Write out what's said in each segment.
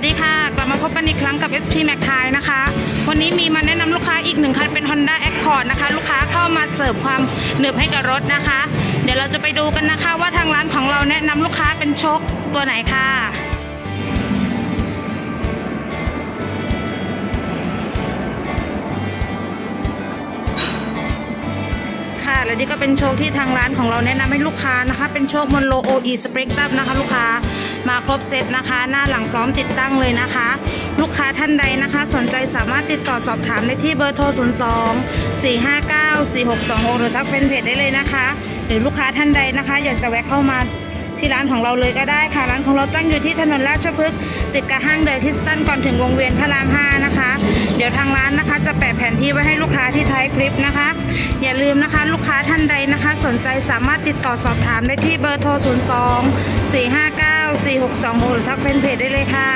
สวัสดีค่ะ กลับมาพบกันอีกครั้งกับ SP Mac t i นะคะ วันนี้มีมาแนะนำลูกค้าอีกหนึ่งคันเป็น Honda Accord นะคะ ลูกค้าเข้ามาเสิร์ฟความหนึบให้กับรถนะคะ เดี๋ยวเราจะไปดูกันนะคะว่าทางร้านของเราแนะนำลูกค้าเป็นโชคตัวไหนค่ะค่ะและนี่ก็เป็นโชคที่ทางร้านของเราแนะนำให้ลูกค้านะคะ เป็นโชคมอนโล OE Spectrum นะคะ ลูกค้า มาครบเซตนะคะ หน้าหลังพร้อมติดตั้งเลยนะคะ ลูกค้าท่านใดนะคะ สนใจสามารถติดต่อสอบถามได้ที่เบอร์โทร 02 459 4626 หรือทักเฟซเพจได้เลยนะคะ หรือลูกค้าท่านใดนะคะ อยากจะแวะเข้ามาที่ร้านของเราเลยก็ได้ค่ะ ร้านของเราตั้งอยู่ที่ถนนราชพฤกษ์ติดกับห้างเดอะคริสตันก่อนถึงวงเวียนพระราม 5 นะคะ ยวทางร้านนะคะ จะแปะแผนที่ไว้ให้ลูกค้าที่ท้ายคลิปนะคะ อย่าลืมนะคะลูกค้าท่านใดนะคะ สนใจสามารถติดต่อสอบถามได้ที่เบอร์โทร 02 459 4626 หรือทักเฟซเพจได้เลยค่ะ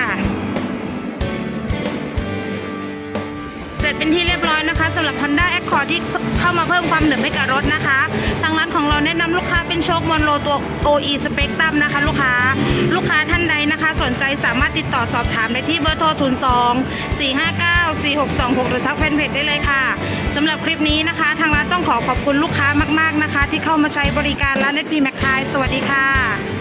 เสร็จเป็นที่เรียบร้อยนะคะสำหรับ Honda Accord ที่เข้ามาเพิ่มความหนึบให้กับรถนะคะ ทางร้านของเราแนะนำลูกค้าเป็นโชคมอนโลตัว OE Spectrum นะคะ ลูกค้าลูกค้าท่านใดนะคะ สนใจสามารถติดต่อสอบถามได้ที่เบอร์โทร 02 459 4626 หรือทักแฟนเพจได้เลยค่ะสำหรับคลิปนี้นะคะ ทางร้านต้องขอขอบคุณลูกค้ามาก ๆนะคะ ที่เข้ามาใช้บริการร้านเน็ตพีแมคคายสวัสดีค่ะ